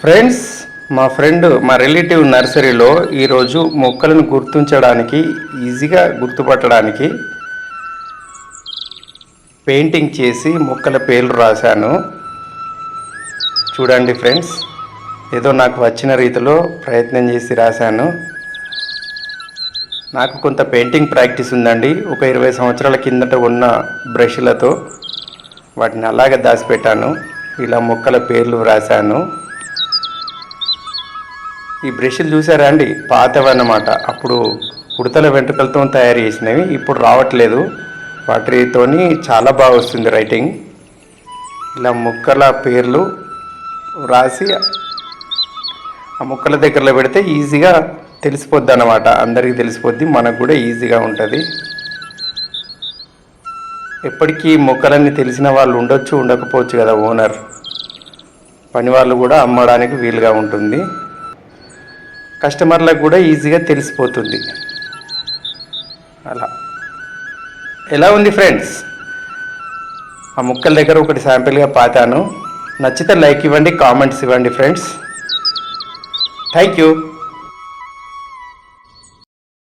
Friends మా friend మా relative నర్సరీలో ఈరోజు మొక్కలను గుర్తించడానికి ఈజీగా గుర్తుపట్టడానికి పెయింటింగ్ చేసి మొక్కల పేర్లు రాశాను. చూడండి ఫ్రెండ్స్ ఏదో నాకు వచ్చిన రీతిలో ప్రయత్నం చేసి రాశాను. నాకు కొంత పెయింటింగ్ ప్రాక్టీస్ ఉందండి. ఒక ఇరవై సంవత్సరాల కిందట ఉన్న బ్రష్లతో వాటిని అలాగే దాచిపెట్టాను. ఇలా మొక్కల పేర్లు రాశాను. ఈ బ్రష్లు చూసారా అండి? పాతవన్నమాట అప్పుడు ఉడతల వెంట్రుకలతో తయారు చేసినవి. ఇప్పుడు రావట్లేదు. వాటితోని చాలా బాగా వస్తుంది రైటింగ్. ఇలా మొక్కల పేర్లు రాసి ఆ మొక్కల దగ్గరలో పెడితే ఈజీగా తెలిసిపోద్ది అన్నమాట. అందరికీ తెలిసిపోద్ది. మనకు కూడా ఈజీగా ఉంటుంది. ఎప్పటికీ మొక్కలన్నీ తెలిసిన వాళ్ళు ఉండొచ్చు ఉండకపోవచ్చు కదా ఓనర్. పని వాళ్ళు కూడా అమ్మడానికి వీలుగా ఉంటుంది. కస్టమర్లకు కూడా ఈజీగా తెలిసిపోతుంది. అలా. ఎలా ఉంది ఫ్రెండ్స్? ఆ ముక్కల దగ్గర ఒకటి శాంపిల్గా పాతాను. నచ్చితే లైక్ ఇవ్వండి కామెంట్స్ ఇవ్వండి ఫ్రెండ్స్. Thank you.